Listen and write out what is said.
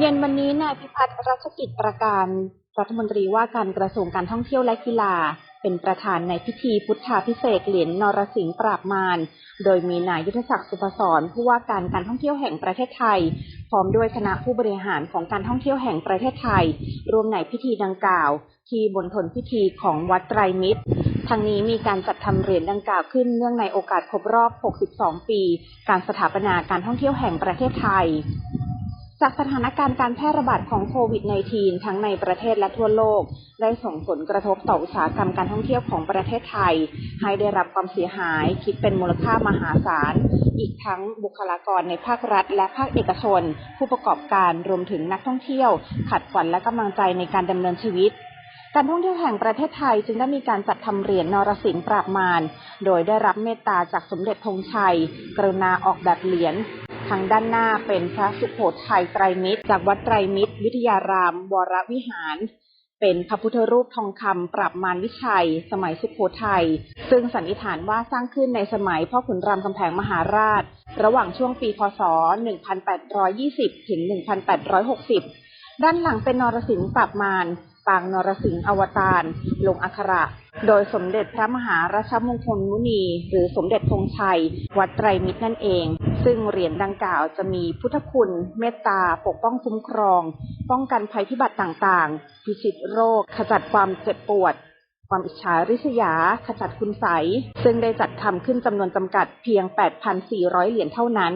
เย็นวันนี้นายพิพัฒน์รัชกิจประการรัฐมนตรีว่าการกระทรวงการท่องเที่ยวและกีฬา เป็นประธานในพิธีพุทธาพิเศษเหรียญนรสิงห์ปราบมาร โดยมีนายยุทธศักดิ์สุภศรผู้ว่าการการท่องเที่ยวแห่งประเทศไทย พร้อมด้วยคณะผู้บริหารของการท่องเที่ยวแห่งประเทศไทย รวมในพิธีดังกล่าว ที่บนทนพิธีของวัดไตรมิตรทั้งนี้มีการจัดทำเหรียญดังกล่าวขึ้นเนื่องในโอกาสครบรอบ 62 ปี การสถาปนาการท่องเที่ยวแห่งประเทศไทย จากสถานการณ์การแพร่ระบาดของโควิด -19 ทั้งในประเทศและทั่วโลก ได้ส่งผลกระทบต่ออุตสาหกรรมการท่องเที่ยวของประเทศไทย ให้ได้รับความเสียหายคิดเป็นมูลค่ามหาศาล อีกทั้งบุคลากรในภาครัฐ และภาคเอกชน ผู้ประกอบการรวมถึงนักท่องเที่ยว ขัดขวัญและกำลังใจในการดำเนินชีวิตการท่องเที่ยวแห่งประเทศไทยจึงได้มีการจัดทำเหรียญนรสิงห์ปราบมาร โดยได้รับเมตตาจากสมเด็จธงชัย กรุณาออกแบบเหรียญ ทางด้านหน้าเป็นพระสุโขทัยไตรมิตร จากวัดไตรมิตร วิทยาราม วรวิหาร เป็นพระพุทธรูปทองคำปราบมารวิชัย สมัยสุโขทัย ซึ่งสันนิษฐานว่าสร้างขึ้นในสมัยพ่อขุนรามคำแพงมหาราช ระหว่างช่วงปีพศ 1820 ถึง 1860 ด้านหลังเป็นนรสิงห์ปราบมารปางนรสิงห์อวตารลงอักขระ โดยสมเด็จพระมหาราชมงคลมุนี หรือสมเด็จธงชัย วัดไตรมิตรนั่นเอง ซึ่งเหรียญดังกล่าวจะมีพุทธคุณ เมตตา ปกป้องคุ้มครอง ป้องกันภัยพิบัติต่างๆ พิชิตโรค ขจัดความเจ็บปวด ความอิจฉาริษยา ขจัดคุณใส ซึ่งได้จัดทำขึ้นจำนวนจำกัดเพียง 8,400 เหรียญเท่านั้น